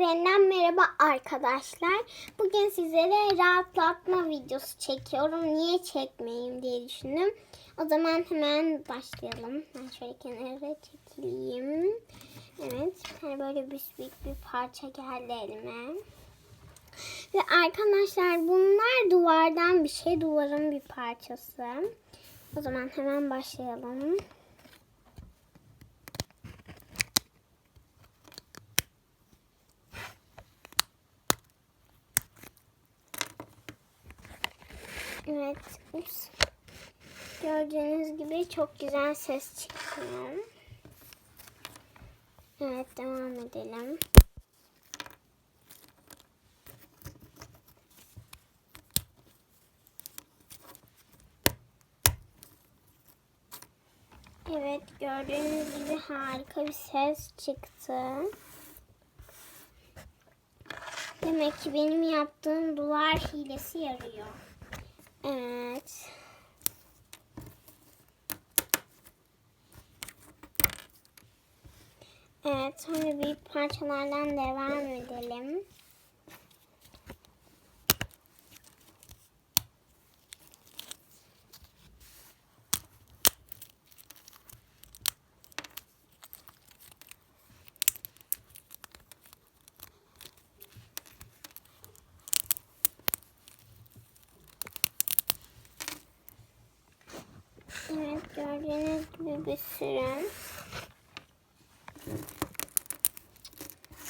Yeniden merhaba arkadaşlar. Bugün sizlere rahatlatma videosu çekiyorum. Niye çekmeyeyim diye düşündüm. O zaman hemen başlayalım. Ben şöyle kenara çekileyim. Evet. Hani böyle büyük bir parça geldi elime. Ve arkadaşlar bunlar duvardan bir şey. Duvarın bir parçası. O zaman hemen başlayalım. Evet. Gördüğünüz gibi çok güzel ses çıkıyor. Evet devam edelim. Evet gördüğünüz gibi harika bir ses çıktı. Demek ki benim yaptığım duvar hilesi yarıyor. Evet. Evet, sonra büyük parçalardan devam edelim. Evet, gördüğünüz gibi bir sürü.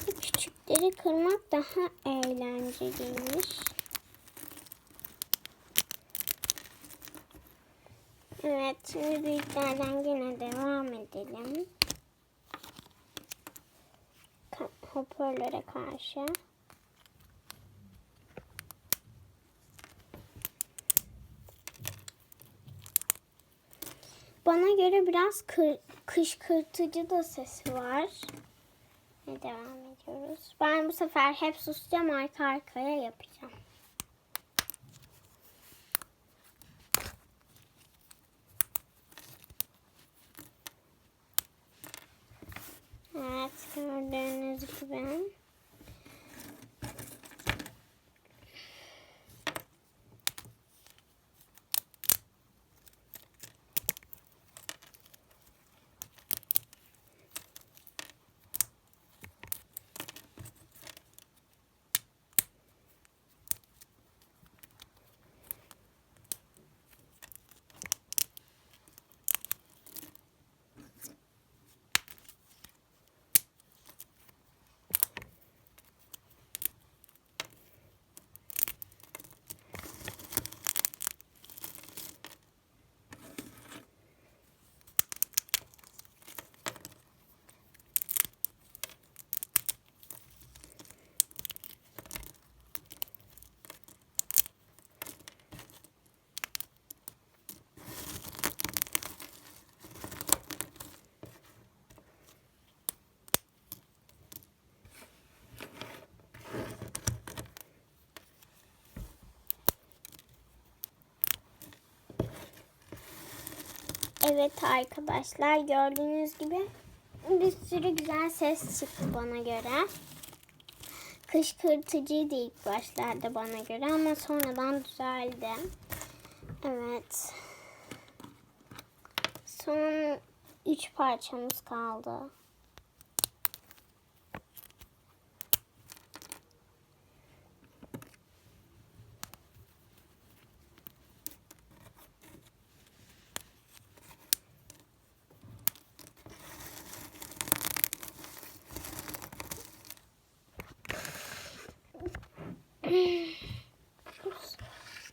Bu küçükleri kırmak daha eğlenceliymiş. Evet, şimdi büyüklerden yine devam edelim. Hoparlöre karşı. Bana göre biraz kır, kışkırtıcı da sesi var. Ve devam ediyoruz. Ben bu sefer hep susacağım arka arkaya yapacağım. Evet gördüğünüz gibi. Evet arkadaşlar gördüğünüz gibi bir sürü güzel ses çıktı bana göre. Kışkırtıcıydı ilk başlarda bana göre ama sonradan düzeldi. Evet. Son üç parçamız kaldı.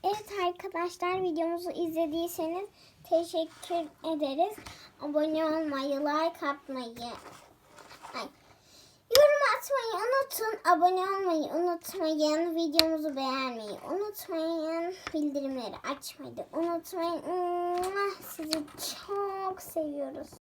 Evet arkadaşlar videomuzu izlediyseniz teşekkür ederiz. Abone olmayı, like atmayı, ay, yorum atmayı unutun. Abone olmayı unutmayın. Videomuzu beğenmeyi unutmayın. Bildirimleri açmayı unutmayın. Sizi çok seviyoruz.